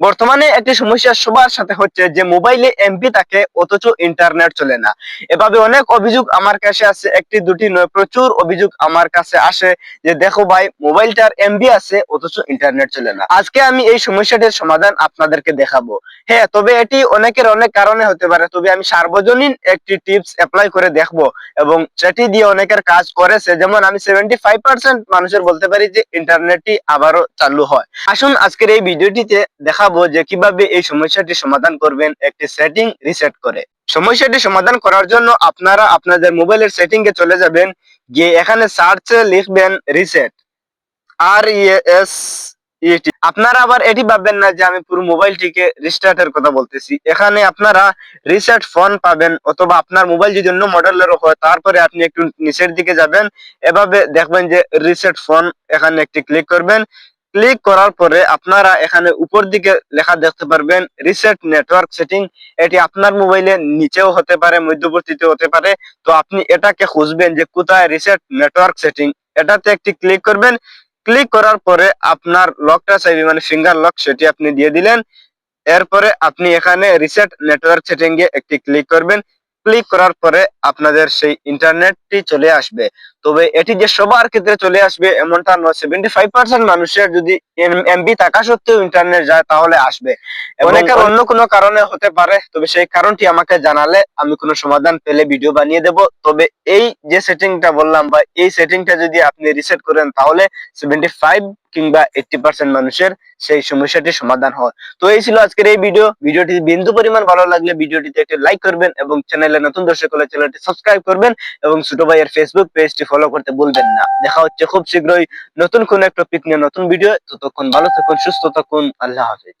বর্তমানে একটি সমস্যা সবার সাথে হচ্ছে যে মোবাইলে এমপি থাকে, অথচ ইন্টারনেট চলে না। এভাবে অনেক অভিযোগ আমার কাছে আছে, একটি দুটি নয়, প্রচুর অভিযোগ আমার কাছে আসে যে দেখো ভাই, মোবাইলটার এমবি আছে, অথচ ইন্টারনেট চলে না। আজকে আমি এই সমস্যাটির সমাধান আপনাদেরকে দেখাবো। হ্যাঁ তবে এটি অনেকের অনেক কারণে হতে পারে, তবে আমি সার্বজনীন একটি টিপস অ্যাপ্লাই করে দেখব এবং সেটি দিয়ে অনেকের কাজ করেছে। যেমন আমি সেভেন্টি ফাইভ পার্সেন্ট মানুষের বলতে পারি যে ইন্টারনেটটি আবারও চালু হয়। আসুন আজকের এই ভিডিওটিতে দেখাবো যে কীভাবে এই সমস্যাটি সমাধান করবেন একটি সেটিং রিসেট করে। সমস্যাটি সমাধান করার জন্য আপনারা আপনাদের মোবাইলের সেটিং এ চলে যাবেন, গিয়ে এখানে সার্চে লিখবেন রিসেট আর এস আপনারা আবার এটি ভাববেন না যে আমি পুরো মোবাইলটিকে রিস্টার্টের কথা বলতেছি। এখানে আপনারা রিসেট ফোন পাবেন অথবা আপনার মোবাইল যদি অন্য মডেলের হয়, তারপরে আপনি একটু নিচের দিকে যাবেন, এভাবে দেখবেন যে রিসেট ফোন এখানে একটি ক্লিক করবেন। ক্লিক করার পরে আপনারা এখানে উপর দিকে লেখা দেখতে পারবেন রিসেট নেটওয়ার্ক সেটিং এটি আপনার মোবাইলে নিচেও হতে পারে মধ্যবর্তীতে হতে পারে। তো আপনি এটাকে খুঁজবেন যে কোথায় রিসেট নেটওয়ার্ক সেটিং এটাতে একটি ক্লিক করবেন। ক্লিক করার পরে আপনার লকটা চাইবে মানে ফিঙ্গার লক সেটি আপনি দিয়ে দিলেন। এরপরে আপনি এখানে রিসেট নেটওয়ার্ক সেটিং এ একটি ক্লিক করবেন। ক্লিক করার পরে আপনাদের সেই ইন্টারনেটটি চলে আসবে। তবে এটি যে সবার ক্ষেত্রে চলে আসবে এমনটা নয় সেভেন্টি ফাইভ পার্সেন্ট মানুষের যদি এমবি থাকা সত্ত্বেও ইন্টারনেট যায় তাহলে আসবে। অনেকের অন্য কোনো কারণে হতে পারে তবে সেই কারণটি আমাকে জানালে আমি কোনো সমাধান পেলে ভিডিও বানিয়ে দেব। তবে এই যে সেটিংটা বললাম বা এই সেটিংটা যদি আপনি রিসেট করেন তাহলে সেভেন্টি ফাইভ কিংবা এইটটি পার্সেন্ট মানুষের সেই সমস্যাটি সমাধান হয়। তো এই ছিল আজকের এই ভিডিও ভিডিওটি বিন্দু পরিমাণ ভালো লাগলে ভিডিওটিতে একটি লাইক করবেন এবং চ্যানেলে নতুন দর্শক হলে চ্যানেলটি সাবস্ক্রাইব করবেন এবং ছোট ভাইয়ের ফেসবুক পেজটি ফলো করতে ভুলবেন না। দেখা হচ্ছে খুব শীঘ্রই নতুন কোন এক টপিক নিয়ে নতুন ভিডিও ততক্ষণ ভালো থাকুন, সুস্থ থাকুন। আল্লাহ হাফেজ।